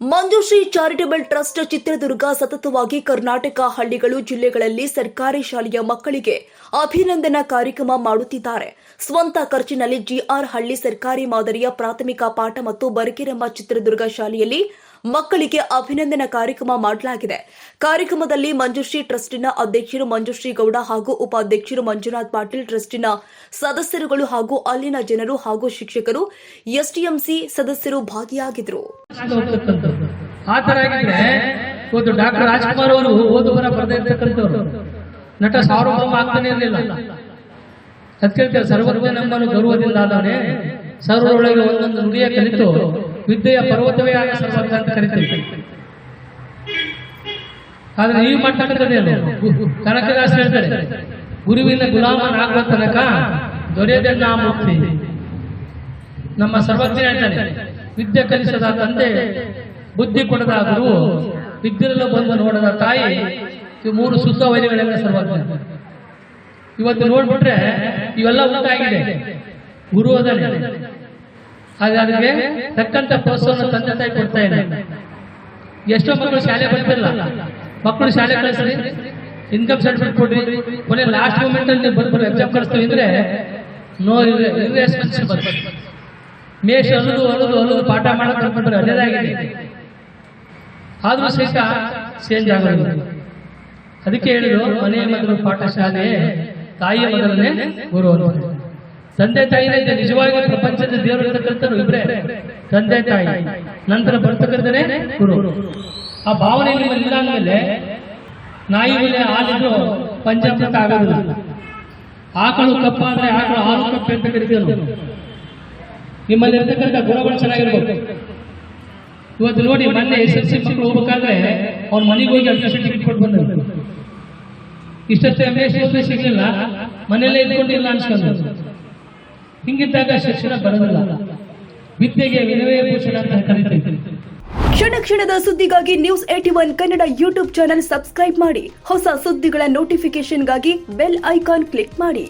Manjushree charitable trust Chitradurga ಸತತವಾಗಿ ಕರ್ನಾಟಕ ಹಳ್ಳಿಗಳು ಜಿಲ್ಲೆಗಳಲ್ಲಿ ಸರ್ಕಾರಿ ಶಾಲೆಯ ಮಕ್ಕಳಿಗೆ ಅಭಿನಂದನಾ ಕಾರ್ಯಕ್ರಮ ಮಾಡುತ್ತಿದ್ದಾರೆ. ಸ್ವಂತ ಖರ್ಚಿನಲ್ಲಿ ಜಿಆರ್ ಹಳ್ಳಿ ಸರ್ಕಾರಿ ಮಾದರಿಯ ಪ್ರಾಥಮಿಕ ಪಾಠ ಮತ್ತು ಬರಕಿರಮ್ಮ ಚಿತ್ರದುರ್ಗ ಶಾಲೆಯಲ್ಲಿ ಮಕ್ಕಳಿಗೆ ಅಭಿನಂದನಾ ಕಾರ್ಯಕ್ರಮ ಮಾಡಲಾಗಿದೆ. ಕಾರ್ಯಕ್ರಮದಲ್ಲಿ ಮಂಜುಶ್ರೀ ಟ್ರಸ್ಟಿನ ಅಧ್ಯಕ್ಷರು ಮಂಜುಶ್ರೀ ಗೌಡ ಹಾಗೂ ಉಪಾಧ್ಯಕ್ಷರು ಮಂಜುನಾಥ್ ಪಾಟೀಲ್ ಟ್ರಸ್ಟಿನ ಸದಸ್ಯರುಗಳು ಹಾಗೂ ಅಲ್ಲಿನ ಜನರು ಹಾಗೂ ಶಿಕ್ಷಕರು ಎಸ್ಟಿಎಂಸಿ ಸದಸ್ಯರು ಭಾಗಿಯಾಗಿದ್ದರು. ಇವತ್ತು ಡಾಕ್ಟರ್ ಅವರು ನಟ ಸಾರ್ವಭೌಮ ಆಗ್ತಾನೆ ಇರಲಿಲ್ಲ. ಅದಕ್ಕೆ ಸರ್ವಜ್ಞ ನಮ್ಮನ್ನು ಗೌರವದಿಂದ ಆದರೆ ಸರ್ವರೊಳಗೆ ಒಂದೊಂದು ನುಡಿಯ ಕಲಿತು ವಿದ್ಯೆಯ ಪರ್ವತವೇ ಆದ ಸರ್ವಜ್ಞ ಅಂತ ಕರಿತೀವಿ. ಆದ್ರೆ ನೀವು ಮಾಡ್ತಕ್ಕಂಥದ್ದೇನು ಕನಕದಾಸ ಹೇಳ್ತಾರೆ, ಗುರುವಿನ ಗುಲಾಮನಾಗುವ ತನಕ ದೊರೆಯದನ್ನ ಮುಕ್ತಿ. ನಮ್ಮ ಸರ್ವಜ್ಞ ಹೇಳ್ತಾರೆ, ವಿದ್ಯೆ ಕಲಿಸದ ತಂದೆ, ಬುದ್ಧಿ ಕೊಡದ ಗುರು ವಿದ್ಯೆಲ್ಲ ಬಂದು ನೋಡದ ತಾಯಿ ಈ ಮೂರು ಸುತ್ತ ವೈರಿಗಳೆಲ್ಲ ಸರ್ವಜ್ಞ. ಇವತ್ತು ನೋಡ್ಬಿಟ್ರೆ ಇವೆಲ್ಲ ಉಂಟಾಗಿದೆ. ಗುರು ಅದನ್ನೇ ಅದಕ್ಕೆ ತಕ್ಕಂತ ಪ್ರೋತ್ಸಾಹವನ್ನು ತಂದೆ ತಾಯಿ ಕೊಡ್ತಾ ಇದೆ ಎಷ್ಟೋ ಮಕ್ಕಳು ಶಾಲೆ ಬರ್ತಿಲ್ಲ. ಮಕ್ಕಳು ಶಾಲೆ ಕಳಿಸ್ರಿ ಇನ್ಕಮ್ ಸರ್ಟಿಫಿಕೇಟ್ ಕೊಡ್ರಿ. ಕೊನೆ ಲಾಸ್ಟ್ ಮೂಮೆಂಟ್ ಅಲ್ಲಿ ಬರ್ಬೋದು ಎಕ್ಸಾಮ್ ಕಳಿಸ್ತೀವಿ ಅಂದ್ರೆ ನೋ ಇರ್ರೆಸ್ಪಾನ್ಸಿಬಲ್ ಮೇಷ ಅಲ್ಲದು ಅಲ್ಲದು ಅಲ್ಲದು ಪಾಠ ಮಾಡಕ್ ಅದೇ ಅದೇದಾಗಿದೆ ಆದ್ರೂ ಸಹಿತ ಚೇಂಜ್ ಆಗಲ್ಲ ಅದಕ್ಕೆ ಹೇಳಿದ್ರು, ಮನೆಯ ಮೊದಲು ಪಾಠಶಾಲೆ ತಾಯಿಯ ಮೊದಲನೇ ಗುರು ಅಂತ. ತಂದೆ ತಾಯಿನೇ ಇದೆ ನಿಜವಾಗಿ ಪ್ರಪಂಚದ ದೇವರು ಇರತಕ್ಕಂಥ ಇಬ್ಬರೇ ತಂದೆ ತಾಯಿ. ನಂತರ ಬರ್ತಕ್ಕಂಥನೇ ಗುರು. ಆ ಭಾವನೆ ನಿಮ್ಮಲ್ಲಿ ಇಲ್ಲ ಅಂದಮೇಲೆ ನಾಯಿ ಮೇಲೆ ಹಾಲಿದ್ರು ಪಂಚಾಮೃತ ಆಗೋದಿಲ್ಲ. ಆಕಳು ಕಪ್ಪಾದ್ರೆ ಆಕಳು ಹಾಲು ಕಪ್ಪೆ ಅಂತ ಕರಿತೀವಿ. ನಿಮ್ಮಲ್ಲಿ ಇರ್ತಕ್ಕಂಥ ಗುಣಗಳು ಚೆನ್ನಾಗಿರ್ಬೇಕು. ಇವತ್ತು ನೋಡಿ ಮೊನ್ನೆ ಎಸ್ ಎಲ್ ಸಿ ಮಕ್ಕಳು ಹೋಗ್ಬೇಕಾದ್ರೆ ಅವ್ರ ಮನೆಗೆ ಹೋಗಿ ಅಡ್ಮಿಷನ್ ಸರ್ಟಿಫಿಕೇಟ್ ಕೊಟ್ಟು ಬಂದ್ರು. ಇಷ್ಟೇ ಸಿಗ್ಲಿಲ್ಲ. ಮನೆಯಲ್ಲೇ ಇದ್ಕೊಂಡಿಲ್ಲ ಅನ್ಸ್ಕೊಂಡು ಹಿಂಗಿದ್ದಾಗ ಶಿಕ್ಷಣ ಬರೋದಿಲ್ಲ. ವಿದ್ಯೆಗೆ ವಿನವೇ ಭೂಷಣ ಅಂತ ಕರೀತೀವಿ ಕ್ಷಣ ಕ್ಷಣದ ಸುದ್ದಿಗಾಗಿ news eighty one Kannada YouTube channel subscribe ಮಾಡಿ. ಹೊಸ ಸುದ್ದಿಗಳ ನೋಟಿಫಿಕೇಶನ್ಗಾಗಿ ಬೆಲ್ ಐಕಾನ್ ಕ್ಲಿಕ್ ಮಾಡಿ.